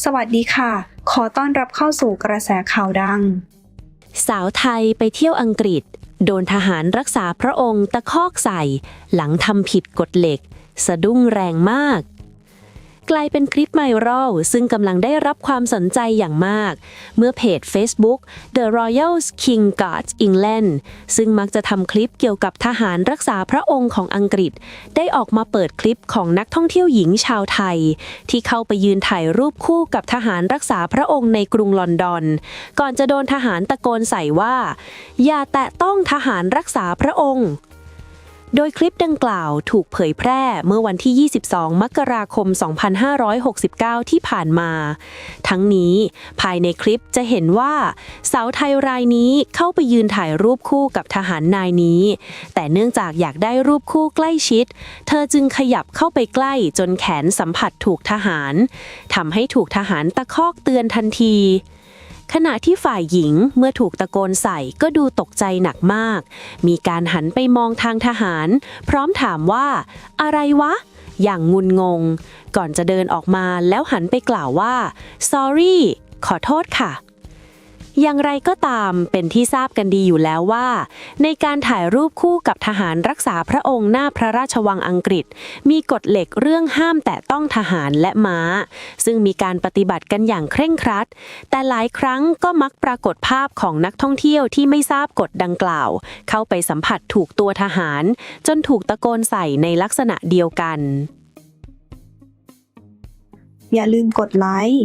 สวัสดีค่ะ ขอต้อนรับเข้าสู่กระแสข่าวดัง สาวไทยไปเที่ยวอังกฤษ โดนทหารรักษาพระองค์ตะคอกใส่ หลังทำผิดกฎเหล็ก สะดุ้งแรงมาก กลายเป็นคลิปไมรัลซึ่งกำลังได้รับความสนใจอย่างมาก เมื่อเพจ Facebook The Royals King Guards England ซึ่งมักจะทำคลิปเกี่ยวกับทหารรักษาพระองค์ของอังกฤษ ได้ออกมาเปิดคลิปของนักท่องเที่ยวหญิงชาวไทย ที่เข้าไปยืนถ่ายรูปคู่กับทหารรักษาพระองค์ในกรุงลอนดอน ก่อนจะโดนทหารตะโกนใส่ว่า อย่าแตะต้องทหารรักษาพระองค์ โดยคลิปดังกล่าวถูกเผยแพร่เมื่อวันที่ 22 มกราคม 2569 ที่ผ่านมา ทั้งนี้ภายในคลิปจะเห็นว่าสาวไทยรายนี้เข้าไปยืนถ่ายรูปคู่กับทหารนายนี้ แต่เนื่องจากอยากได้รูปคู่ใกล้ชิด เธอจึงขยับเข้าไปใกล้จนแขนสัมผัสถูกทหารทำให้ถูกทหารตะคอกเตือนทันที ขณะที่ฝ่ายหญิงเมื่อถูกตะโกนใส่ก็ดูตกใจหนักมาก มีการหันไปมองทางทหาร พร้อมถามว่า อะไรวะ อย่างงุนงง ก่อนจะเดินออกมาแล้วหันไปกล่าวว่า sorry ขอโทษค่ะ อย่างไรก็ตามเป็นที่ทราบกันดีอยู่แล้วว่า ในการถ่ายรูปคู่กับทหารรักษาพระองค์หน้าพระราชวังอังกฤษ มีกฎเหล็กเรื่องห้ามแตะต้องทหารและม้า ซึ่งมีการปฏิบัติกันอย่างเคร่งครัด แต่หลายครั้งก็มักปรากฏภาพของนักท่องเที่ยวที่ไม่ทราบกฎดังกล่าว เข้าไปสัมผัสถูกตัวทหาร จนถูกตะโกนใส่ในลักษณะเดียวกัน อย่าลืมกดไลค์